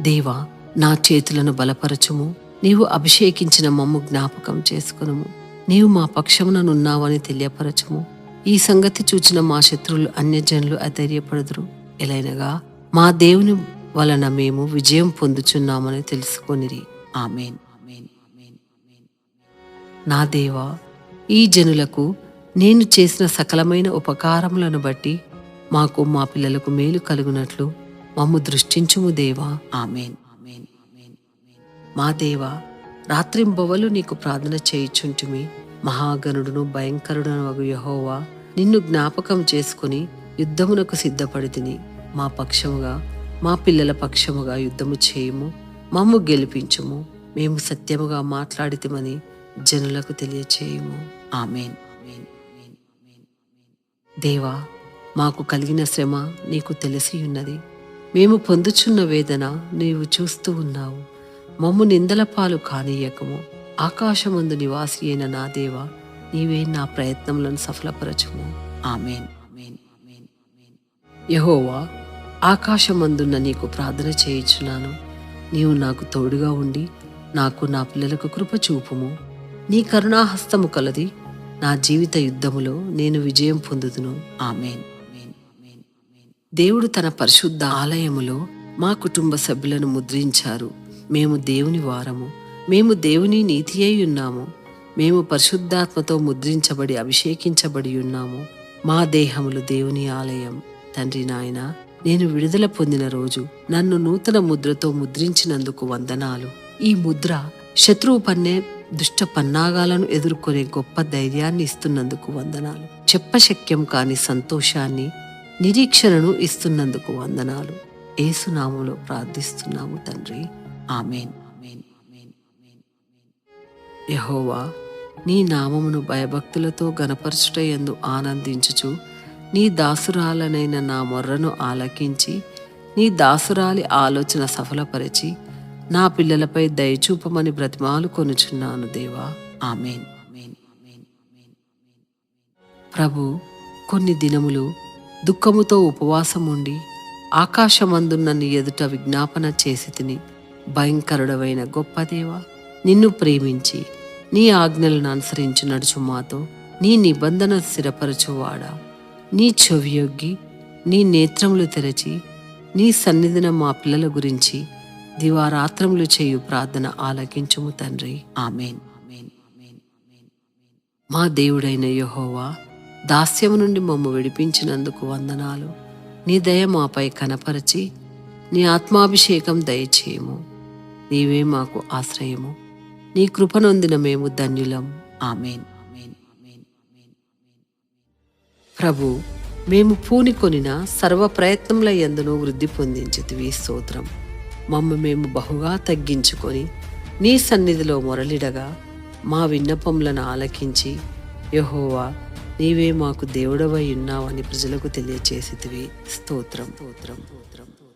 దేవా నా చేతులను బలపరచుము. నీవు అభిషేకించిన మమ్ము జ్ఞాపకం చేసుకునుము. నీవు మా పక్షముననున్నావని తెలియపరచుము. ఈ సంగతి చూచిన మా శత్రువులు అన్యజనులు అధైర్యపడుదురు. ఎలైనగా మా దేవుని వలన మేము విజయం పొందుచున్నామని తెలుసుకొనిరి. ఆమెన్. నా దేవా ఈ జనులకు నేను చేసిన సకలమైన ఉపకారములను బట్టి మాకు మా పిల్లలకు మేలు కలుగునట్లు మమ్ము దృష్టించుము దేవా. ఆమెన్. మా దేవా రాత్రింబవలు నీకు ప్రార్థన చేయుచుంటిమి. మహాగణుడును భయంకరుడును వగు యహోవా నిన్ను జ్ఞాపకం చేసుకుని యుద్ధమునకు సిద్ధపడితిని. మా పక్షముగా మా పిల్లల పక్షముగా యుద్ధము చేయుము. మమ్ము గెలిపించుము. మేము సత్యముగా మాట్లాడితిమని జనులకు తెలియచేయుము. ఆమెన్. దేవా మాకు కలిగిన శ్రమ నీకు తెలిసి ఉన్నది మేము పొందుచున్న వేదన నీవు చూస్తూ ఉన్నావు. మమ్ము నిందల పాలు కానీయకము. ఆకాశమందు నివాసి అయిన నా దేవ నీవే నా ప్రయత్నములను సఫలపరచుము. ఆమెన్. యహోవా ఆకాశమందున్న నీకు ప్రార్థన చేయుచున్నాను. నీవు నాకు తోడుగా ఉండి నాకు నా పిల్లలకు కృప చూపుము. నీ కరుణాహస్తము కలది నా జీవిత యుద్ధములో నేను విజయం పొందుదును. ఆమెన్. దేవుడు తన పరిశుద్ధ ఆలయములో మా కుటుంబ సభ్యులను ముద్రించారు. మేము దేవుని వారము. మేము దేవుని నీతి అయి ఉన్నాము. మేము పరిశుద్ధాత్మతో ముద్రించబడి అభిషేకించబడి ఉన్నాము. మా దేహములు దేవుని ఆలయం. తండ్రి నాయన నేను విడుదల పొందిన రోజు నన్ను నూతన ముద్రతో ముద్రించినందుకు వందనాలు. ఈ ముద్ర శత్రువు పన్నే దుష్ట పన్నాగాలను ఎదుర్కొనే గొప్ప ధైర్యాన్ని ఇస్తున్నందుకు వందనాలు. చెప్పశక్యం కాని సంతోషాన్ని నిరీక్షణను ఇస్తున్నందుకు వందనాలు. ఏసునామంలో ప్రార్థిస్తున్నాము తండ్రి. ఆమెన్. యహోవా నీ నామమును భయభక్తులతో గనపరచుటయందు ఆనందించుచు నీ దాసురాలనైన నా మొర్రను ఆలకించి నీ దాసురాలి ఆలోచన సఫలపరిచి నా పిల్లలపై దయచూపమని బ్రతిమాలు కొనుచున్నాను దేవా. ఆమెన్. ప్రభు కొన్ని దినములు దుఃఖముతో ఉపవాసం ఉండి ఆకాశమందున్న ఎదుట విజ్ఞాపన చేసి తిని భయంకరుడవైన గొప్ప దేవ నిన్ను ప్రేమించి నీ ఆజ్ఞలను అనుసరించి నడుచు మాతో నీ నిబంధన స్థిరపరచువాడా. నీ చెవియొగ్గి నీ నేత్రములు తెరచి నీ సన్నిధిన మా పిల్లల గురించి దివారాత్రములు చేయు ప్రార్థన ఆలకించుము తండ్రి. ఆమెన్. మా దేవుడైన యహోవా దాస్యము నుండి మమ్ము విడిపించినందుకు వందనాలు. నీ దయ మాపై కనపరచి నీ ఆత్మాభిషేకం దయచేయము. నీవే మాకు ఆశ్రయము. నీ కృపనొందిన మేము ధన్యులం. ఆమెన్. ప్రభు మేము పూనికొనిన సర్వ ప్రయత్నముల ఎందును వృద్ధి పొందించితివి స్తోత్రం. మమ్మ మేము బహుగా తగ్గించుకొని నీ సన్నిధిలో మొరలిడగా మా విన్నపములను ఆలకించి యహోవా నీవే మాకు దేవుడవై ఉన్నావని ప్రజలకు తెలియచేసితివి. స్తోత్రం. స్తోత్రం. స్తోత్రం.